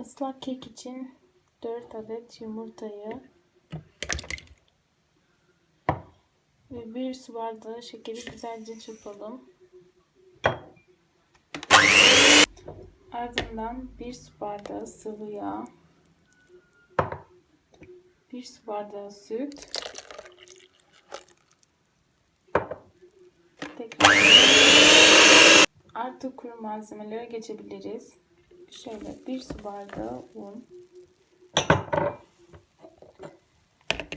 Islak kek için 4 adet yumurtayı ve 1 su bardağı şekeri güzelce çırpalım. Ardından 1 su bardağı sıvı yağ, 1 su bardağı süt, tekrar artık kuru malzemelere geçebiliriz. Şöyle 1 su bardağı un,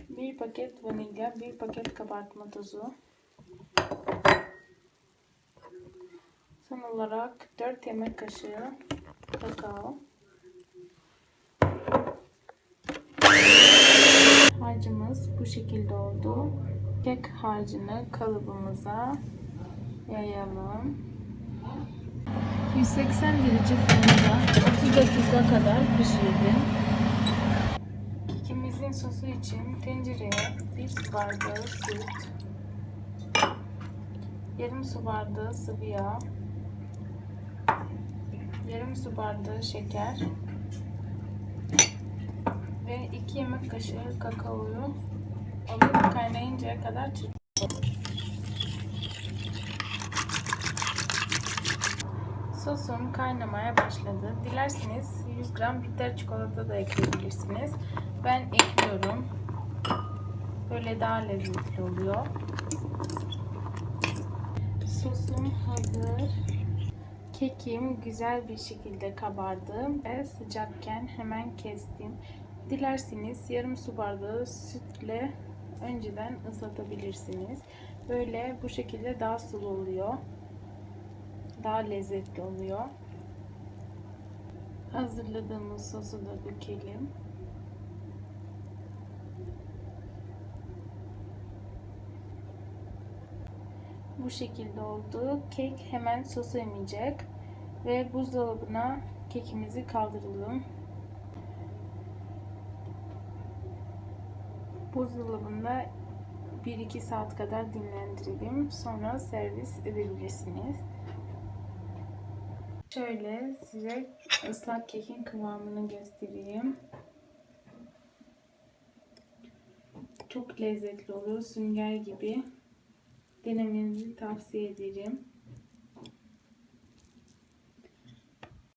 1 paket vanilya, 1 paket kabartma tozu, Son olarak 4 yemek kaşığı kakao. Harcımız bu şekilde oldu. Kek harcını kalıbımıza yayalım. 180 derece fırında 30 dakika kadar pişirdim. Kekimizin sosu için tencereye 1 su bardağı süt, yarım su bardağı sıvı yağ, yarım su bardağı şeker ve 2 yemek kaşığı kakaoyu alıp kaynayıncaya kadar çırpalım. Sosum kaynamaya başladı. Dilerseniz 100 gram bitter çikolata da ekleyebilirsiniz. Ben ekliyorum. Böyle daha lezzetli oluyor. Sosum hazır. Kekim güzel bir şekilde kabardı ve sıcakken hemen kestim. Dilerseniz yarım su bardağı sütle önceden ıslatabilirsiniz. Böyle bu şekilde daha sulu oluyor. Daha lezzetli oluyor. Hazırladığımız sosu da dökelim. Bu şekilde oldu. Kek hemen sosu emecek. Ve buzdolabına kekimizi kaldıralım. Buzdolabında 1-2 saat kadar dinlendirelim. Sonra servis edebilirsiniz. Şöyle size ıslak kekin kıvamını göstereyim. Çok lezzetli oluyor. Sünger gibi. Denemenizi tavsiye ederim.